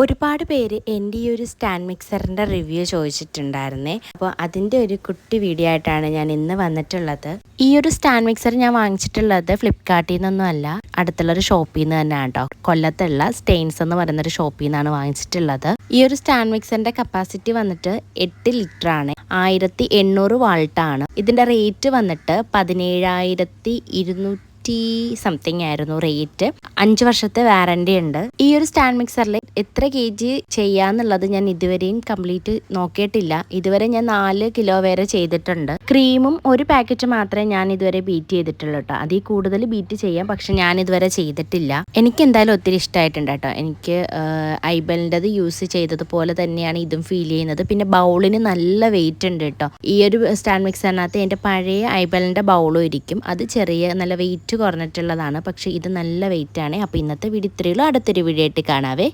ഒരുപാട് പേര് എന്റെ ഈ ഒരു സ്റ്റാൻഡ് മിക്സറിന്റെ റിവ്യൂ ചോദിച്ചിട്ടുണ്ടായിരുന്നേ. അപ്പോൾ അതിന്റെ ഒരു കുട്ടി വീഡിയോ ആയിട്ടാണ് ഞാൻ ഇന്ന് വന്നിട്ടുള്ളത്. ഈ ഒരു സ്റ്റാൻഡ് മിക്സർ ഞാൻ വാങ്ങിച്ചിട്ടുള്ളത് ഫ്ലിപ്കാർട്ടിൽ നിന്നൊന്നും അല്ല അടുത്തുള്ള ഒരു ഷോപ്പിൽ നിന്ന് തന്നെയാണ് കേട്ടോ. കൊല്ലത്തുള്ള സ്റ്റെയിൻസ് എന്ന് പറയുന്ന ഒരു ഷോപ്പിൽ നിന്നാണ് വാങ്ങിച്ചിട്ടുള്ളത്. ഈ ഒരു സ്റ്റാൻഡ് മിക്സറിന്റെ കപ്പാസിറ്റി വന്നിട്ട് എട്ട് ലിറ്റർ ആണ് ആയിരത്തി എണ്ണൂറ് വാൾട്ടാണ്. ഇതിന്റെ റേറ്റ് വന്നിട്ട് പതിനേഴായിരത്തി ഇരുന്നൂറ്റി സംതിങ് ആയിരുന്നു റേറ്റ് അഞ്ച് വർഷത്തെ വാറണ്ടി ഉണ്ട്. ഈ ഒരു സ്റ്റാൻഡ് മിക്സറിൽ എത്ര കെ ജി ചെയ്യാന്നുള്ളത് ഞാൻ ഇതുവരെയും കംപ്ലീറ്റ് നോക്കിയിട്ടില്ല. ഇതുവരെ ഞാൻ നാല് കിലോ വരെ ചെയ്തിട്ടുണ്ട്. ക്രീമും ഒരു പാക്കറ്റ് മാത്രമേ ഞാൻ ഇതുവരെ ബീറ്റ് ചെയ്തിട്ടുള്ളൂ കേട്ടോ. അതിൽ കൂടുതൽ ബീറ്റ് ചെയ്യാം പക്ഷെ ഞാൻ ഇതുവരെ ചെയ്തിട്ടില്ല. എനിക്ക് എന്തായാലും ഒത്തിരി ഇഷ്ടമായിട്ടുണ്ട് കേട്ടോ. എനിക്ക് ഐബലിന്റെത് യൂസ് ചെയ്തതുപോലെ തന്നെയാണ് ഇതും ഫീൽ ചെയ്യുന്നത്. പിന്നെ ബൗളിന് നല്ല വെയിറ്റ് ഉണ്ട് കേട്ടോ. ഈ ഒരു സ്റ്റാൻഡ് മിക്സറിനകത്ത് എന്റെ പഴയ ഐബലിന്റെ ബൗളും ഇരിക്കും. അത് ചെറിയ നല്ല വെയിറ്റ് കുറഞ്ഞിട്ടുള്ളതാണ്. പക്ഷേ ഇത് നല്ല വെയിറ്റാണ് അപ്പോൾ ഇന്നത്തെ വീഡിയോ ഇത്രയുള്ളൂ അടുത്തൊരു വീഡിയോ ആയിട്ട് കാണാവേ.